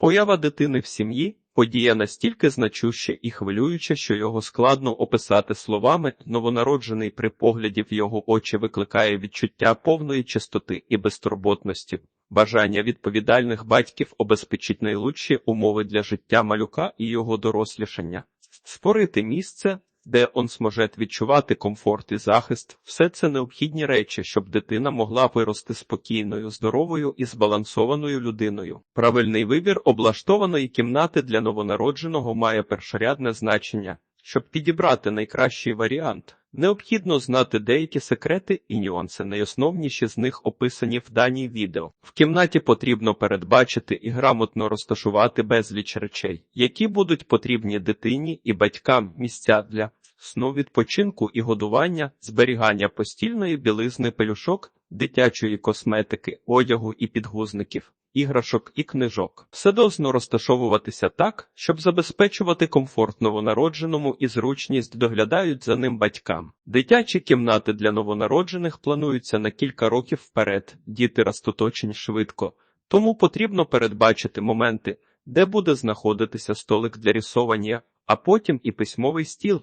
Поява дитини в сім'ї подія настільки значуща і хвилююча, що його складно описати словами. Новонароджений при погляді в його очі викликає відчуття повної чистоти і безтурботності. Бажання відповідальних батьків обезпечить найлучші умови для життя малюка і його дорослішання, створити місце, де он зможе відчувати комфорт і захист. Все це необхідні речі, щоб дитина могла вирости спокійною, здоровою і збалансованою людиною. Правильний вибір облаштованої кімнати для новонародженого має першорядне значення. Щоб підібрати найкращий варіант, необхідно знати деякі секрети і нюанси. Найосновніші з них описані в даній відео. В кімнаті потрібно передбачити і грамотно розташувати безліч речей, які будуть потрібні дитині і батькам місця для сну відпочинку і годування, зберігання постільної білизни пелюшок, дитячої косметики, одягу і підгузників. Іграшок і книжок все должно розташовуватися так, щоб забезпечувати комфорт новонародженому і зручність доглядають за ним батькам. Дитячі кімнати для новонароджених плануються на кілька років вперед. Діти ростуть очень швидко, тому потрібно передбачити моменти, де буде знаходитися столик для рисовання, а потім і письмовий стіл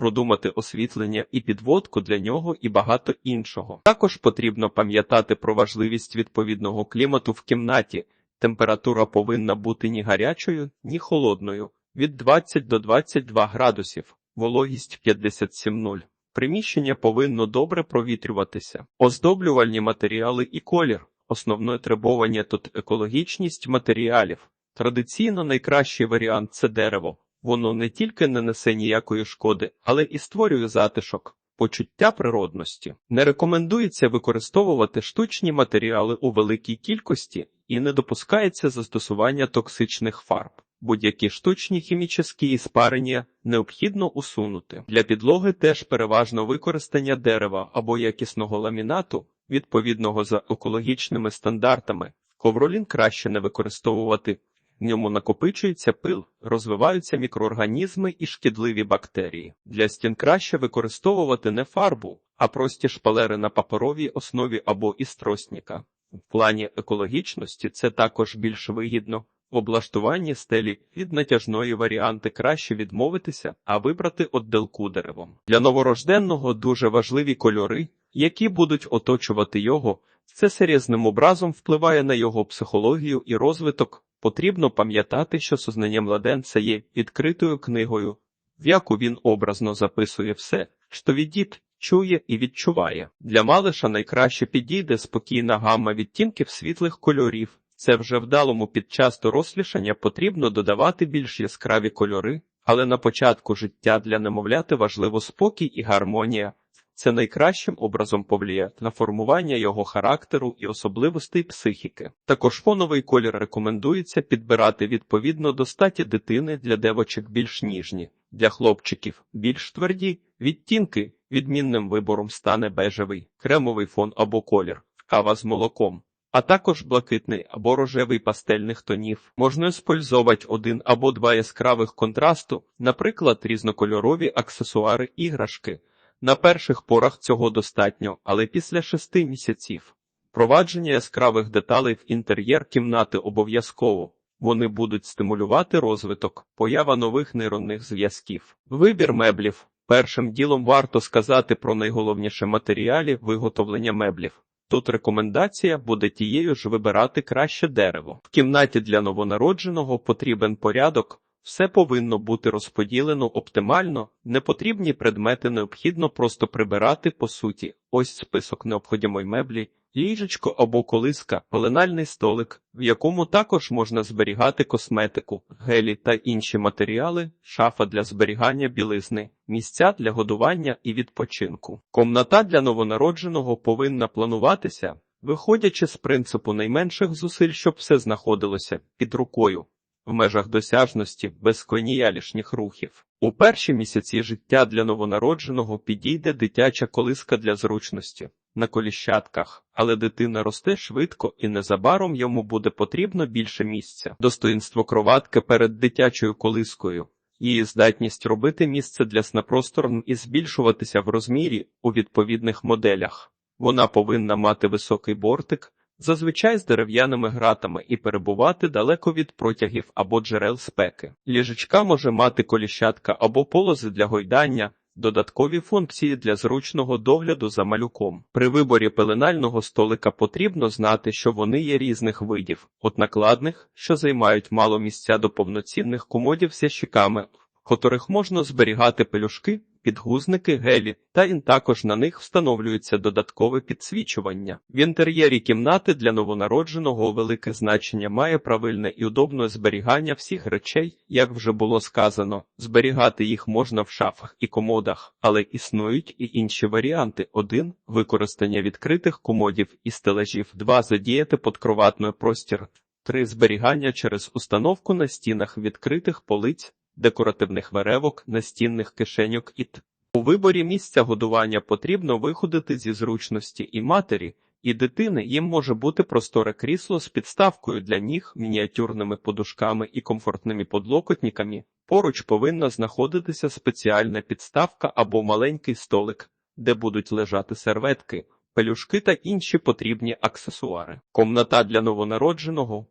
продумати освітлення і підводку для нього і багато іншого. Також потрібно пам'ятати про важливість відповідного клімату в кімнаті. Температура повинна бути ні гарячою, ні холодною від 20 до 22 градусів, вологість 57,0. Приміщення повинно добре провітрюватися. Оздоблювальні матеріали і колір. Основне требування тут екологічність матеріалів. Традиційно найкращий варіант це дерево. Воно не тільки не несе ніякої шкоди, але і створює затишок, почуття природності. Не рекомендується використовувати штучні матеріали у великій кількості і не допускається застосування токсичних фарб. Будь-які штучні хімічні спарення необхідно усунути. Для підлоги теж переважно використання дерева або якісного ламінату, відповідного за екологічними стандартами. Ковролін краще не використовувати в ньому накопичується пил, розвиваються мікроорганізми і шкідливі бактерії. Для стін краще використовувати не фарбу, а прості шпалери на паперовій основі або із тростника. В плані екологічності це також більш вигідно. В облаштуванні стелі від натяжної варіанти краще відмовитися, а вибрати отделку деревом. Для новорожденного дуже важливі кольори, які будуть оточувати його. Це серйозним образом впливає на його психологію і розвиток. Потрібно пам'ятати, що сознання младенця є відкритою книгою, в яку він образно записує все, що віддіт чує і відчуває. Для малиша найкраще підійде спокійна гамма відтінків світлих кольорів. Це вже вдалому під час дорослішання потрібно додавати більш яскраві кольори, але на початку життя для немовляти важливо спокій і гармонія. Це найкращим образом повлияє на формування його характеру і особливостей психіки. Також фоновий колір рекомендується підбирати відповідно до статі дитини для девочок більш ніжні, для хлопчиків більш тверді, відтінки відмінним вибором стане бежевий, кремовий фон або колір, кава з молоком. А також блакитний або рожевий пастельних тонів. Можна использовать один або два яскравих контрасту, наприклад, різнокольорові аксесуари іграшки. На перших порах цього достатньо, але після шести місяців провадження яскравих деталей в інтер'єр кімнати обов'язково. Вони будуть стимулювати розвиток, поява нових нейронних зв'язків. Вибір меблів. Першим ділом варто сказати про найголовніше матеріалі виготовлення меблів. Тут рекомендація буде тією ж вибирати краще дерево. В кімнаті для новонародженого потрібен порядок. Все повинно бути розподілено оптимально, непотрібні предмети необхідно просто прибирати по суті. Ось список необхідної меблі, ліжечко або колиска, пеленальний столик, в якому також можна зберігати косметику, гелі та інші матеріали, шафа для зберігання білизни, місця для годування і відпочинку. Комната для новонародженого повинна плануватися, виходячи з принципу найменших зусиль, щоб все знаходилося під рукою в межах досяжності без коніялішніх рухів. У перші місяці життя для новонародженого підійде дитяча колиска для зручності на коліщатках, але дитина росте швидко і незабаром йому буде потрібно більше місця. Достоїнство кроватки перед дитячою колискою. Її здатність робити місце для снапросторн і збільшуватися в розмірі у відповідних моделях. Вона повинна мати високий бортик, зазвичай з дерев'яними гратами і перебувати далеко від протягів або джерел спеки. Ліжечка може мати коліщатка або полози для гойдання, додаткові функції для зручного догляду за малюком. При виборі пеленального столика потрібно знати, що вони є різних видів, от накладних, що займають мало місця до повноцінних комодів з ящиками, в котрих можна зберігати пелюшки, підгузники, гелі, та також на них встановлюється додаткове підсвічування. В інтер'єрі кімнати для новонародженого велике значення має правильне і удобне зберігання всіх речей, як вже було сказано, зберігати їх можна в шафах і комодах, але існують і інші варіанти. Один використання відкритих комодів і стелажів, два задіяти подкроватний простір. Три зберігання через установку на стінах відкритих полиць, декоративних веревок, настінних кишеньок і т. У виборі місця годування потрібно виходити зі зручності і матері, і дитини їм може бути просторе крісло з підставкою для ніг, мініатюрними подушками і комфортними подлокотниками. Поруч повинна знаходитися спеціальна підставка або маленький столик, де будуть лежати серветки, пелюшки та інші потрібні аксесуари. Комната для новонародженого,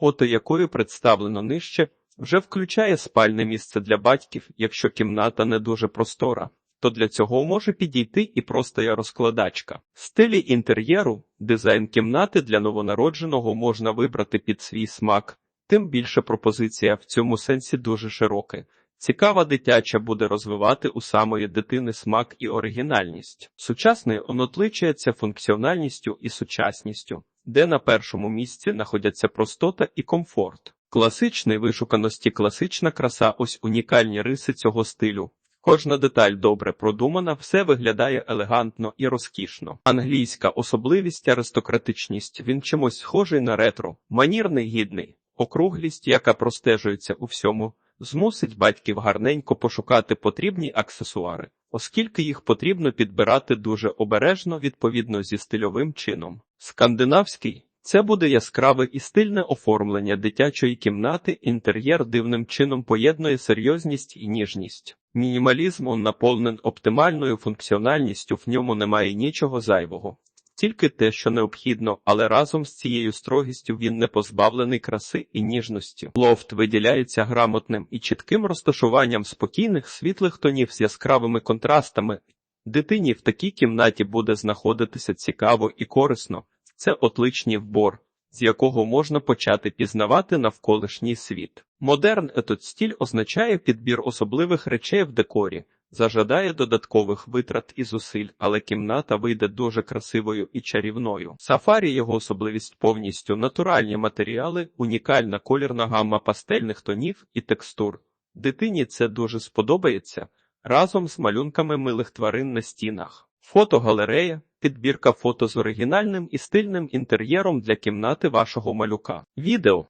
фото якої представлено нижче, вже включає спальне місце для батьків, якщо кімната не дуже простора, то для цього може підійти і простоя розкладачка. Стилі інтер'єру, дизайн кімнати для новонародженого можна вибрати під свій смак, тим більше пропозиція в цьому сенсі дуже широка. Цікава дитяча буде розвивати у самої дитини смак і оригінальність. Сучасний он отличається функціональністю і сучасністю, де на першому місці знаходяться простота і комфорт. Класичний вишуканості, класична краса ось унікальні риси цього стилю. Кожна деталь добре продумана, все виглядає елегантно і розкішно. Англійська особливість, аристократичність, він чимось схожий на ретро, манірний гідний, округлість, яка простежується у всьому, змусить батьків гарненько пошукати потрібні аксесуари, оскільки їх потрібно підбирати дуже обережно відповідно зі стильовим чином. Скандинавський це буде яскраве і стильне оформлення дитячої кімнати, інтер'єр дивним чином поєднує серйозність і ніжність. Мінімалізм наповнен оптимальною функціональністю, в ньому немає нічого зайвого. Тільки те, що необхідно, але разом з цією строгістю він не позбавлений краси і ніжності. Лофт виділяється грамотним і чітким розташуванням спокійних світлих тонів з яскравими контрастами. Дитині в такій кімнаті буде знаходитися цікаво і корисно. Це отличний вбор, з якого можна почати пізнавати навколишній світ. Модерн етот стіль означає підбір особливих речей в декорі, зажадає додаткових витрат і зусиль, але кімната вийде дуже красивою і чарівною. Сафарі його особливість повністю натуральні матеріали, унікальна колірна гамма пастельних тонів і текстур. Дитині це дуже сподобається разом з малюнками милих тварин на стінах. Фотогалерея, підбірка фото з оригінальним і стильним інтер'єром для кімнати вашого малюка. Відео